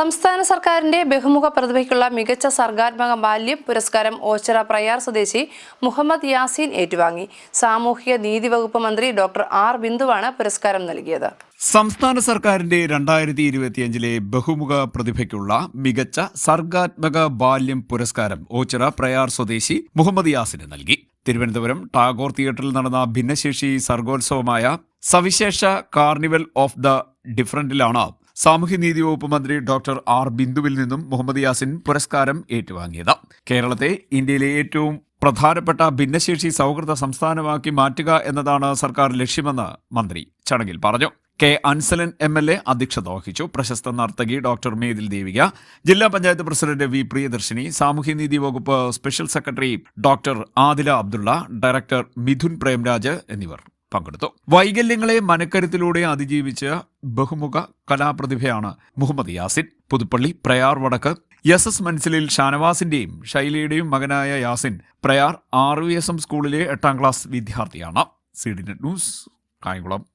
സംസ്ഥാന സർക്കാരിന്റെ ബഹുമുഖ പ്രതിഭയ്ക്കുള്ള മികച്ച സർഗാത്മക ബാല്യം പുരസ്കാരം ഓച്ചിറ പ്രയാർ സ്വദേശി മുഹമ്മദ് യാസീൻ ഏറ്റുവാങ്ങി. സാമൂഹിക നീതി വകുപ്പ് മന്ത്രി ഡോക്ടർ ആർ ബിന്ദുവാണ് പുരസ്കാരം നൽകിയത്. സംസ്ഥാന സർക്കാരിന്റെ രണ്ടായിരത്തി ഇരുപത്തിയഞ്ചിലെ ബഹുമുഖ പ്രതിഭയ്ക്കുള്ള മികച്ച സർഗാത്മക ബാല്യം പുരസ്കാരം ഓച്ചിറ പ്രയാർ സ്വദേശി മുഹമ്മദ് യാസിന് നൽകി. തിരുവനന്തപുരം ടാഗോർ തിയേറ്ററിൽ നടന്ന ഭിന്നശേഷി സർഗോത്സവമായ സവിശേഷ കാർണിവൽ ഓഫ് ദ ഡിഫറന്റിലാണ് സാമൂഹ്യനീതി വകുപ്പ് മന്ത്രി ഡോക്ടർ ആർ ബിന്ദുവിൽ നിന്നും മുഹമ്മദ് യാസിൻ പുരസ്കാരം ഏറ്റുവാങ്ങിയത്. കേരളത്തെ ഇന്ത്യയിലെ ഏറ്റവും പ്രധാനപ്പെട്ട ഭിന്നശേഷി സൗഹൃദ സംസ്ഥാനമാക്കി മാറ്റുക എന്നതാണ് സർക്കാർ ലക്ഷ്യമെന്ന് മന്ത്രി ചടങ്ങിൽ പറഞ്ഞു. K Ansalan M L A അധ്യക്ഷത വഹിച്ചു. പ്രശസ്ത നർത്തകി ഡോക്ടർ മേതിൽ ദേവിക ജില്ലാ പഞ്ചായത്ത് പ്രസിഡന്റ് വി പ്രിയദർശിനി സാമൂഹ്യനീതി വകുപ്പ് special secretary doctor Adila Abdulla director Mithun Premraj എന്നിവർ. പങ്കെടുത്തു. വൈകല്യങ്ങളെ മനക്കരുത്തിലൂടെ അതിജീവിച്ച ബഹുമുഖ കലാപ്രതിഭയാണ് മുഹമ്മദ് യാസിൻ. പുതുപ്പള്ളി പ്രയാർ വടക്ക് എസ് എസ് മൻസിലിൽ ഷാനവാസിന്റെയും ശൈലിയുടെയും മകനായ Yasin Prayar R V S M സ്കൂളിലെ എട്ടാം ക്ലാസ് വിദ്യാർത്ഥിയാണ്. C D net news Kayamkulam.